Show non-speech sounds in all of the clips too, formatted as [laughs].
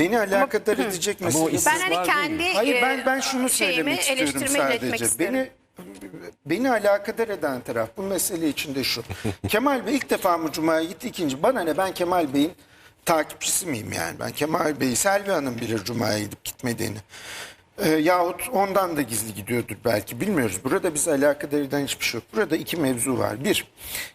Beni alakadar edecek mesele. Ben hani var kendi? Hayır e, ben ben şunu söylemek istiyorum sadece. Beni beni alakadar eden taraf bu mesele içinde şu. [laughs] Kemal Bey ilk defa mı Cuma'ya gitti ikinci. Bana ne ben Kemal Bey'in takipçisi miyim yani? Ben Kemal Bey'i Selvi Hanım bilir Cuma'ya gidip gitmediğini. Ee, yahut ondan da gizli gidiyordur belki bilmiyoruz. Burada bize alakadar eden hiçbir şey yok. Burada iki mevzu var. Bir,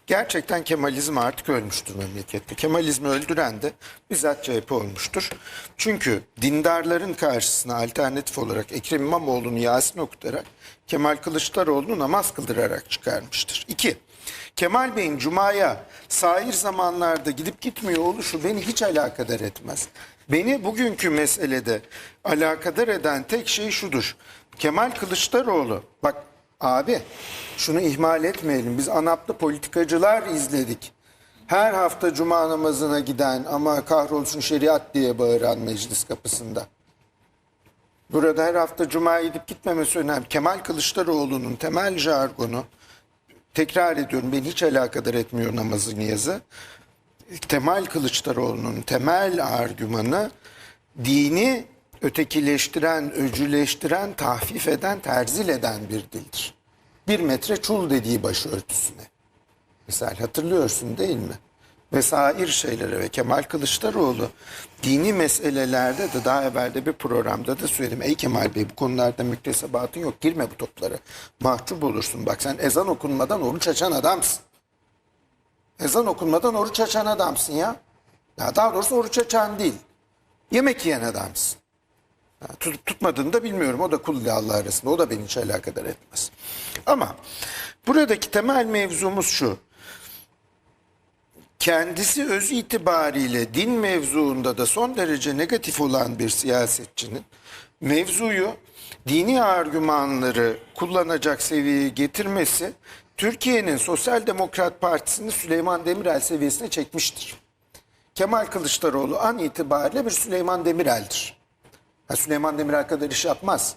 gerçekten Kemalizm artık ölmüştür memlekette. Kemalizmi öldüren de bizzat CHP olmuştur. Çünkü dindarların karşısına alternatif olarak Ekrem İmamoğlu'nu Yasin okutarak Kemal Kılıçdaroğlu'nu namaz kıldırarak çıkarmıştır. İki, Kemal Bey'in Cuma'ya sair zamanlarda gidip gitmiyor oluşu beni hiç alakadar etmez. Beni bugünkü meselede alakadar eden tek şey şudur. Kemal Kılıçdaroğlu bak abi şunu ihmal etmeyelim. Biz anaplı politikacılar izledik. Her hafta cuma namazına giden ama kahrolsun şeriat diye bağıran meclis kapısında. Burada her hafta cuma gidip gitmemesi önemli. Kemal Kılıçdaroğlu'nun temel jargonu tekrar ediyorum beni hiç alakadar etmiyor namazı niyazı. Temel Kılıçdaroğlu'nun temel argümanı dini ötekileştiren, öcüleştiren, tahfif eden, terzil eden bir dildir. Bir metre çul dediği başörtüsüne. Misal hatırlıyorsun değil mi? Vesair şeylere ve Kemal Kılıçdaroğlu dini meselelerde de daha evvelde bir programda da söyledim. Ey Kemal Bey bu konularda müktesebatın yok girme bu toplara. Mahcup olursun. Bak sen ezan okunmadan oruç açan adamsın. Ezan okunmadan oruç açan adamsın ya. Ya daha doğrusu oruç açan değil. Yemek yiyen adamsın. Ha, tutup tutmadığını da bilmiyorum. O da kul Allah arasında. O da beni hiç alakadar etmez. Ama buradaki temel mevzumuz şu. Kendisi öz itibariyle din mevzuunda da son derece negatif olan bir siyasetçinin mevzuyu dini argümanları kullanacak seviyeye getirmesi Türkiye'nin Sosyal Demokrat Partisi'ni Süleyman Demirel seviyesine çekmiştir. Kemal Kılıçdaroğlu an itibariyle bir Süleyman Demirel'dir. Ha, Süleyman Demirel kadar iş yapmaz.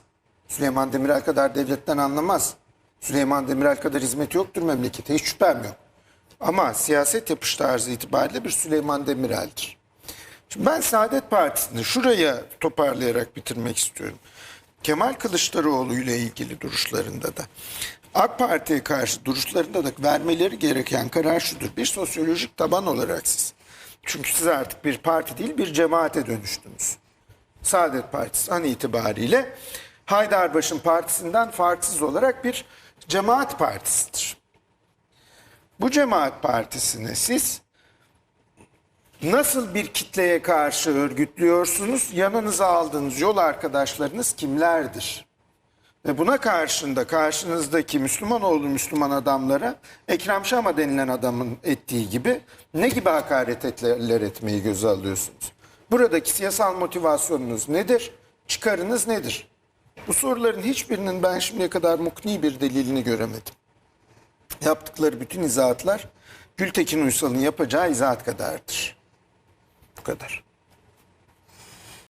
Süleyman Demirel kadar devletten anlamaz. Süleyman Demirel kadar hizmeti yoktur memlekete hiç şüphem yok. Ama siyaset yapış tarzı itibariyle bir Süleyman Demirel'dir. Şimdi ben Saadet Partisi'ni şuraya toparlayarak bitirmek istiyorum. Kemal Kılıçdaroğlu ile ilgili duruşlarında da AK Parti'ye karşı duruşlarında da vermeleri gereken karar şudur. Bir sosyolojik taban olarak siz. Çünkü siz artık bir parti değil bir cemaate dönüştünüz. Saadet Partisi an itibariyle Haydarbaş'ın partisinden farksız olarak bir cemaat partisidir. Bu cemaat partisini siz nasıl bir kitleye karşı örgütlüyorsunuz? Yanınıza aldığınız yol arkadaşlarınız kimlerdir? Ve buna karşında karşınızdaki Müslüman oğlu Müslüman adamlara Ekrem Şam'a denilen adamın ettiği gibi ne gibi hakaretler etmeyi göze alıyorsunuz? Buradaki siyasal motivasyonunuz nedir? Çıkarınız nedir? Bu soruların hiçbirinin ben şimdiye kadar mukni bir delilini göremedim. Yaptıkları bütün izahatlar Gültekin Uysal'ın yapacağı izahat kadardır. Bu kadar.